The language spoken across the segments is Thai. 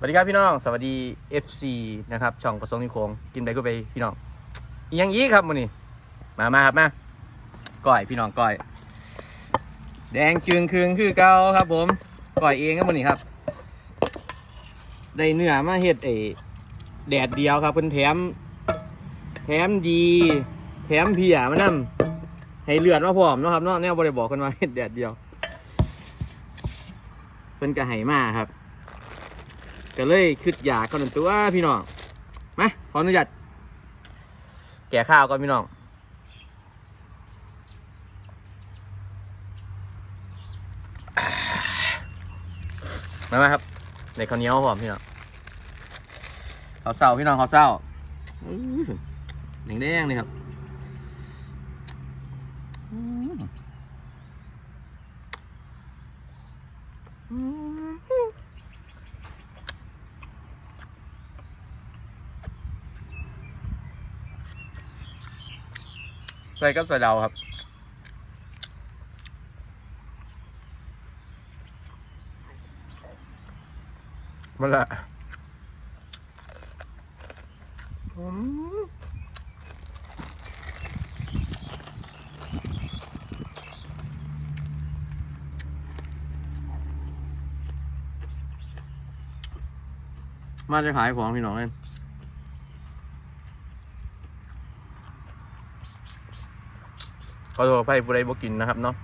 สวัสดีครับพี่น้อง สวัสดี FC นะครับ ช่องกระทรวงนิโคงกินไปก็ไปพี่น้องอีกอยังยี้ครับมือนี้มามาครับมาก้อยพี่น้องก้อย แดงจึงคืงคือเก่าครับ ผมก้อยเองครับมือนี้ครับได้เนื้อมาเฮ็ดเอแดดเดียวครับเพิ่นแถม แถมดีแถมเพียมานํให้เลือดมาพร้อมเนาะครับเนาะแนวบ่ได้บอกกันว่าเฮ็ดแดดเดียวเพิ่นก็ให้มาครับ ก็เลยคิดอยากก่อนตัวพี่น้องมาขออนุญาตแก่ข้าวก่อนพี่น้องอ่ามามครับในข้าวเหนียวหอมพี่น้องข้าวเศร้าพี่น้องข้าวเศร้าอื้อแดงเลยครับอืม ใส่กับใส่เดาครับ มันละอืมมาจะขายของพี่น้องเอง ขอโทษไปผู้ใดบ่กินนะครับเนาะ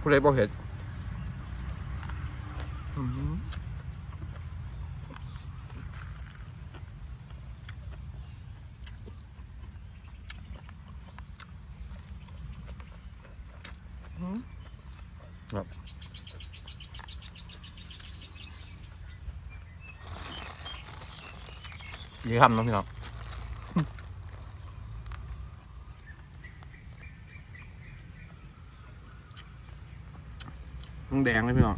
ผู้ใดบ่เห็น ครับยี่คำน้องพี่น้องมึงแดงเลยพี่น้อง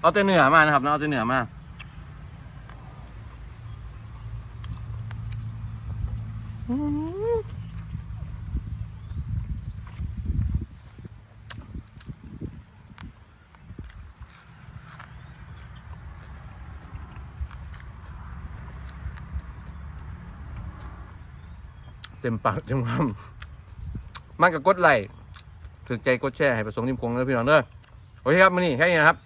เอาแต่เนื้อมานะครับเนาะเอาแต่เนื้อมา เต็มปากเต็มคำมันกับกดไลค์ถึงใจกดแชร์ให้ประสงค์นิมคงแลยพี่น้องเด้อโอเคครับมื้อนี้แค่นี้นะครับ